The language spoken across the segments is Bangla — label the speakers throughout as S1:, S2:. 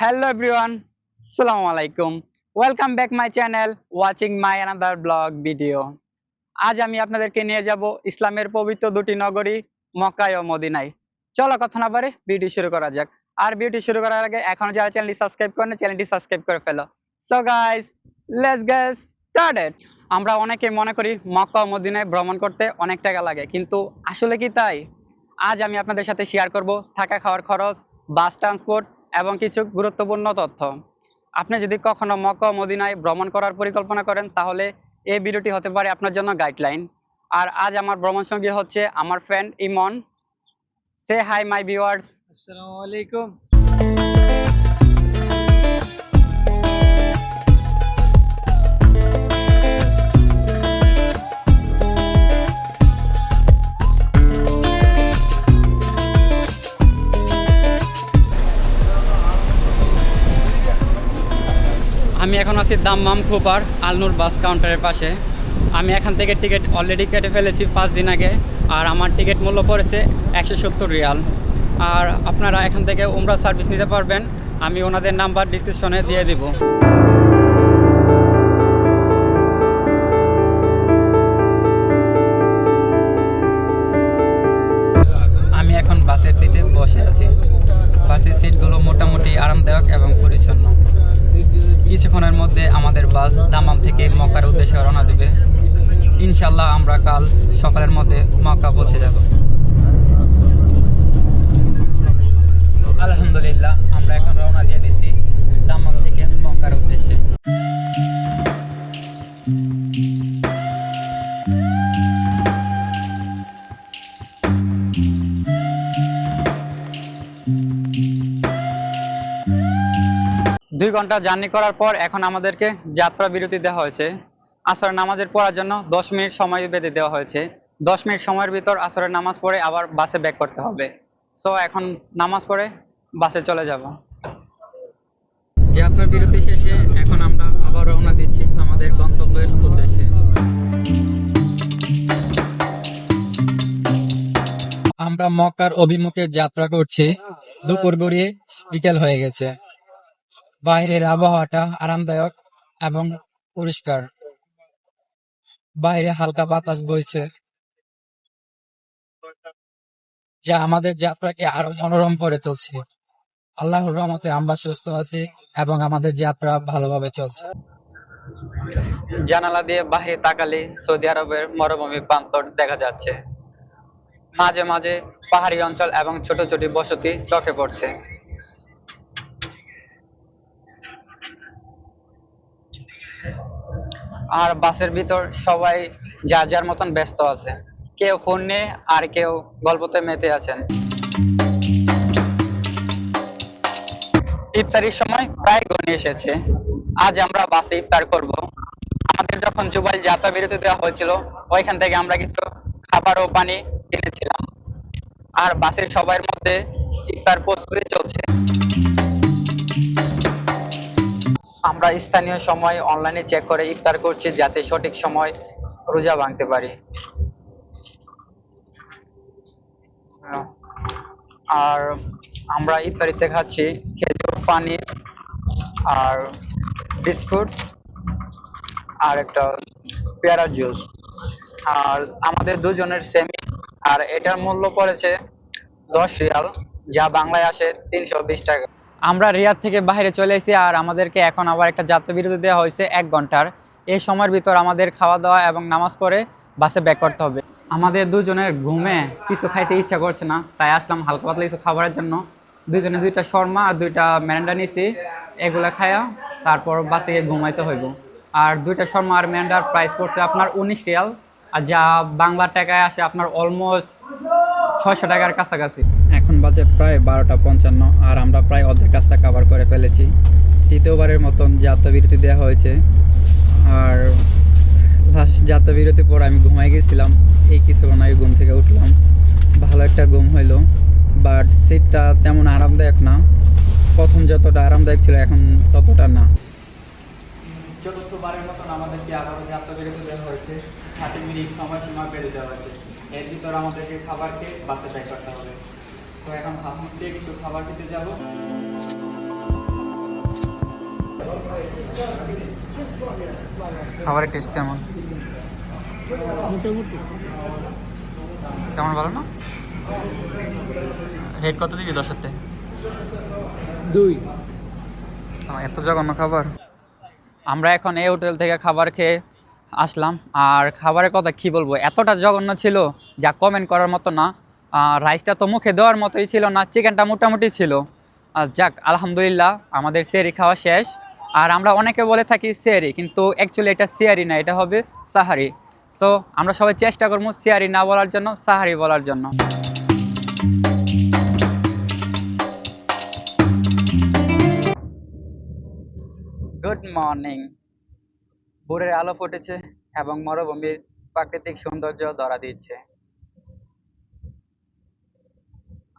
S1: Hello everyone, Assalamu alaikum. Welcome back my channel, watching my another vlog video আজ আমি আপনাদেরকে নিয়ে যাব ইসলামের পবিত্র দুটি নগরী মক্কায় ও মদিনায়। চলো কথা না পারে ভিডিও শুরু করা যাক। আর ভিডিও শুরু করার আগে এখনও যারা চ্যানেলটি সাবস্ক্রাইব করেন চ্যানেলটি সাবস্ক্রাইব করে ফেলো। So guys let's get started আমরা অনেকে মনে করি মক্কা ও মদিনায় ভ্রমণ করতে অনেক টাকা লাগে কিন্তু আসলে কি তাই? আজ আমি আপনাদের সাথে শেয়ার করব থাকা খাওয়ার খরচ বাস ট্রান্সপোর্ট এবং কিছু গুরুত্বপূর্ণ তথ্য। আপনি যদি কখনো মক্কা মদিনায় ভ্রমণ করার পরিকল্পনা করেন, তাহলে এই ভিডিওটি হতে পারে আপনার জন্য গাইডলাইন। আর আজ আমার ভ্রমণ সঙ্গী হচ্ছে আমার ফ্রেন্ড ইমন। সে হাই মাই ভিউয়ার্স
S2: আসসালামু আলাইকুম।
S1: এখন আছি দাম্মাম খুপার আলনুর বাস কাউন্টারের পাশে। আমি এখান থেকে টিকিট অলরেডি কেটে ফেলেছি পাঁচ দিন আগে, আর আমার টিকিট মূল্য পড়েছে একশো সত্তর রিয়াল। আর আপনারা এখান থেকে উমরা সার্ভিস নিতে পারবেন, আমি ওনাদের নাম্বার ডিসক্রিপশনে দিয়ে দিব। আমি এখন বাসের সিটে বসে আছি। বাসের সিটগুলো মোটামুটি আরামদায়ক এবং পরিচ্ছন্ন। কিছুক্ষণের মধ্যে আমাদের বাস দামাম থেকে মক্কার উদ্দেশ্যে রওনা দেবে। ইনশাল্লাহ আমরা কাল সকালের মধ্যে মক্কা পৌঁছে যাব। আলহামদুলিল্লাহ, আমরা এখন রওনা দিয়ে দিচ্ছি। দুই ঘণ্টা জার্নি করার পর এখন আমাদেরকে যাত্রা বিরতি দেওয়া হয়েছে। আসরের নামাজের পড়ার জন্য দশ মিনিট সময় বেঁধে দেওয়া হয়েছে। দশ মিনিট সময়ের ভিতর আসরের নামাজ পড়ে আবার বাসে ব্যাক করতে হবে। সো এখন নামাজ পড়ে বাসে চলে যাব। যাত্রা বিরতি শেষে এখন আমরা আবার রওনা দিচ্ছি আমাদের গন্তব্যের উদ্দেশ্যে। আমরা মক্কার অভিমুখে যাত্রা করছি। দুপুর গড়িয়ে বিকেল হয়ে গেছে। বাইরের আবহাওয়াটা আরামদায়ক এবং পরিষ্কার। বাইরে হালকা বাতাস বইছে। যা আমাদের যাত্রাকে আরও মনোরম করে তুলছে। আল্লাহর রহমতে আমরা সুস্থ আছি এবং আমাদের যাত্রা ভালোভাবে চলছে। জানালা দিয়ে বাইরে তাকালে সৌদি আরবের মরুভূমি প্রান্তর দেখা যাচ্ছে। মাঝে মাঝে পাহাড়ি অঞ্চল এবং ছোট ছোট বসতি চোখে পড়ছে। আর বাসের ভিতর সবাই যার যার মতন ব্যস্ত আছে। কেউ ফোন নিয়ে আর কেউ গল্পতে মেতে আছেন। ইফতারির সময় প্রায় ঘনিয়ে এসেছে। আজ আমরা বাসে ইফতার করব। আমাদের যখন জুবাইল যাত্রা বিরতি দেওয়া হয়েছিল, ওইখান থেকে আমরা কিছু খাবার ও পানি কিনেছিলাম। আর বাসের সবার মধ্যে ইফতার প্রস্তুতি চলছে। আমরা স্থানীয় সময় অনলাইনে চেক করে ইফতার করছি যাতে সঠিক সময় রোজা ভাঙতে পারি। আর আমরা ইফতারিতে খাচ্ছি খেজুর পানি আর বিস্কুট আর একটা পেয়ারা জুস। আর আমাদের দুজনের সেমি আর এটার মূল্য পড়েছে দশ রিয়াল, যা বাংলায় আসে তিনশো বিশ টাকা। আমরা রিয়াদ থেকে বাইরে চলে এসেছি আর আমাদেরকে এখন আবার একটা যাত্রা বিরতি দেওয়া হয়েছে এক ঘণ্টার। এই সময়ের ভিতর আমাদের খাওয়া দাওয়া এবং নামাজ পড়ে বাসে ব্যাক করতে হবে। আমাদের দুজনের ঘুমে কিছু খাইতে ইচ্ছা করছে না, তাই আসলাম হালকা পাতলা কিছু খাবারের জন্য। দুজনে দুইটা শর্মা আর দুইটা ম্যারেন্ডা নিয়েছি, এগুলা খায়া তারপর বাসে গিয়ে ঘুমাইতে হইব। আর দুইটা শর্মা আর ম্যারেন্ডার প্রাইস পড়ছে আপনার উনিশ রিয়াল, আর যা বাংলা টাকায় আসে আপনার অলমোস্ট ছয়শো টাকার কাছাকাছি। এখন বাজে প্রায় বারোটা পঞ্চান্ন আর আমরা প্রায় অর্ধেক রাস্তা কভার করে ফেলেছি। তৃতীয়বারের মতন যাত্রা বিরতি দেওয়া হয়েছে। আর লাস্ট যাত্রা বিরতির পর আমি ঘুমাই গেছিলাম, এই কিছুক্ষণ আগে ঘুম থেকে উঠলাম। ভালো একটা ঘুম হইল বাট সিটটা তেমন আরামদায়ক না। প্রথম যতটা আরামদায়ক ছিল, এখন ততটা না। চতুর্থবারের মতন আমাদেরকে আবারও যাত্রা বিরতি দেওয়া হয়েছে। থার্টি মিনিট সময়সীমা বেঁধে দেওয়া হয়েছে এর ভিতর আমাদেরকে খাবার খেয়ে বাসে ব্যাক করতে হবে। তো এখন ভাবতে কিছু খাবার খেতে যাব। খাবারের টেস্ট কেমন? ভালো না? রেট কত দিবি দশেরতে
S2: দুই।
S1: এত জঘন্য খাবার। আমরা এখন এই হোটেল থেকে খাবার খেয়ে আসলাম। আর খাবারের কথা কি বলব? এতটা জঘন্য ছিল যা কমেন্ট করার মতো না। রাইসটা তো মুখে দেওয়ার মতোই ছিল না, চিকেনটা মোটামুটি ছিল। যাক, আলহামদুলিল্লাহ, আমাদের সেরি খাওয়া শেষ। আর আমরা অনেকে বলে থাকি সেরি, কিন্তু অ্যাকচুয়ালি এটা সিয়ারি না, এটা হবে সাহারি। সো আমরা সবাই চেষ্টা করব সিয়ারি না বলার জন্য, সাহারি বলার জন্য। গুড মর্নিং ভোরের আলো ফুটেছে এবং মরুভূমির প্রাকৃতিক সৌন্দর্য ধরা দিচ্ছে।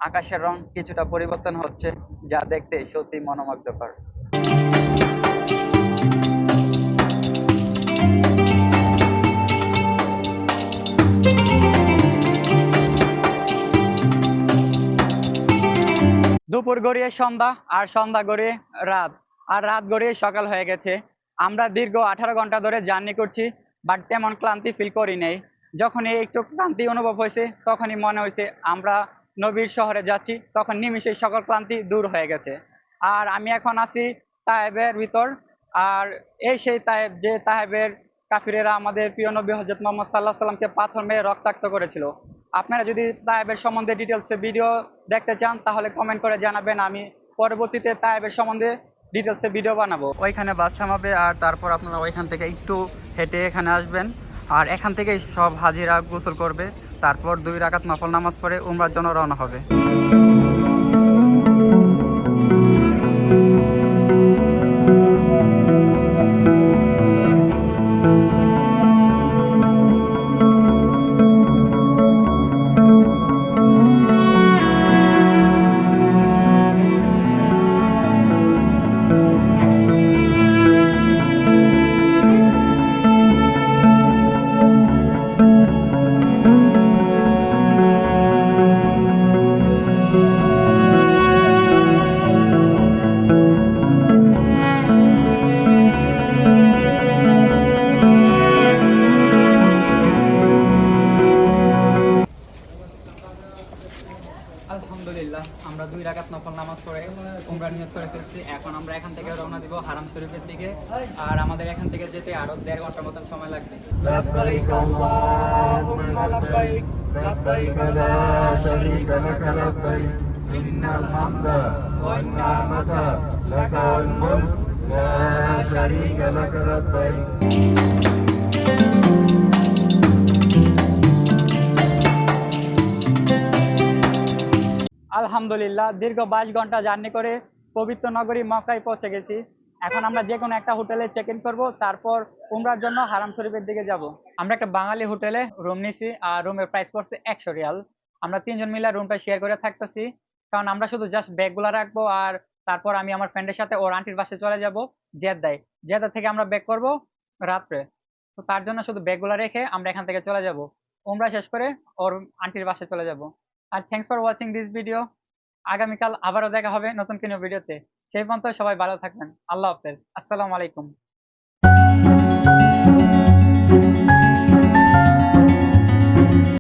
S1: আকাশের রং কিছুটা পরিবর্তন হচ্ছে, যা দেখতে সত্যি মনোমুগ্ধকর। দুপুর গড়িয়ে সন্ধ্যা, আর সন্ধ্যা গড়িয়ে রাত। আর রাত গড়িয়ে সকাল হয়ে গেছে। আমরা দীর্ঘ আঠারো ঘণ্টা ধরে জার্নি করছি, বাট তেমন ক্লান্তি ফিল করি নেই। যখনই একটু ক্লান্তি অনুভব হয়েছে, তখনই মনে হয়েছে, আমরা নবীর শহরে যাচ্ছি, তখন নিমিষেই সকল ক্লান্তি দূর হয়ে গেছে। আর আমি এখন আছি তাহেবের ভিতর। আর এই সেই তাহেব, যে তাহেবের কাফিরেরা আমাদের প্রিয় নবী হজরত মোহাম্মদ সাল্লাহ সাল্লামকে পাথর মেরে রক্তাক্ত করেছিল। আপনারা যদি তায়েবের সম্বন্ধে ডিটেলসে ভিডিও দেখতে চান, তাহলে কমেন্ট করে জানাবেন, আমি পরবর্তীতে তায়েবের সম্বন্ধে ডিটেলসে ভিডিও বানাবো। ওইখানে বাস থামাবে, আর তারপর আপনারা ওইখান থেকে একটু হেঁটে এখানে আসবেন। আর এখান থেকেই সব হাজিরা গোসল করবে। তারপর দুই রাকাত নফল নামাজ পড়ে উমরার জন্য রওনা হবে। এখন আমরা এখান থেকে রওনা দিব হারাম শরীফের দিকে। আর আমাদের এখান থেকে যেতে আরও দেড় ঘণ্টার মতন সময় লাগবে। আলহামদুলিল্লাহ দীর্ঘ বাইশ ঘণ্টা জার্নি করে পবিত্র নগরী মক্কায় পৌঁছে গেছি। এখন আমরা যে কোনো একটা হোটেলে চেক ইন করব, তারপর উমরার জন্য হারাম শরীফের দিকে যাব। আমরা একটা বাঙালি হোটেলে রুম নিছি, আর রুমের প্রাইস পড়ছে একশো রিয়াল। আমরা তিনজন মিলে রুমটা শেয়ার করে থাকতেছি। কারণ আমরা শুধু জাস্ট ব্যাগগুলো রাখব, আর তারপর আমি আমার ফ্রেন্ডের সাথে ওর আন্টির বাসে চলে যাব, জেদ্দায়। জেদ্দা থেকে আমরা ব্যাক করব রাত্রে। তো তার জন্য শুধু ব্যাগগুলো রেখে আমরা এখান থেকে চলে যাব। উমরা শেষ করে ওর আন্টির বাসে চলে যাব। আর thanks for watching this video আগামীকাল আবারও দেখা হবে নতুন কোনো ভিডিওতে। সেই পর্যন্ত সবাই ভালো থাকবেন। আল্লাহ হাফেজ। আসসালামু আলাইকুম।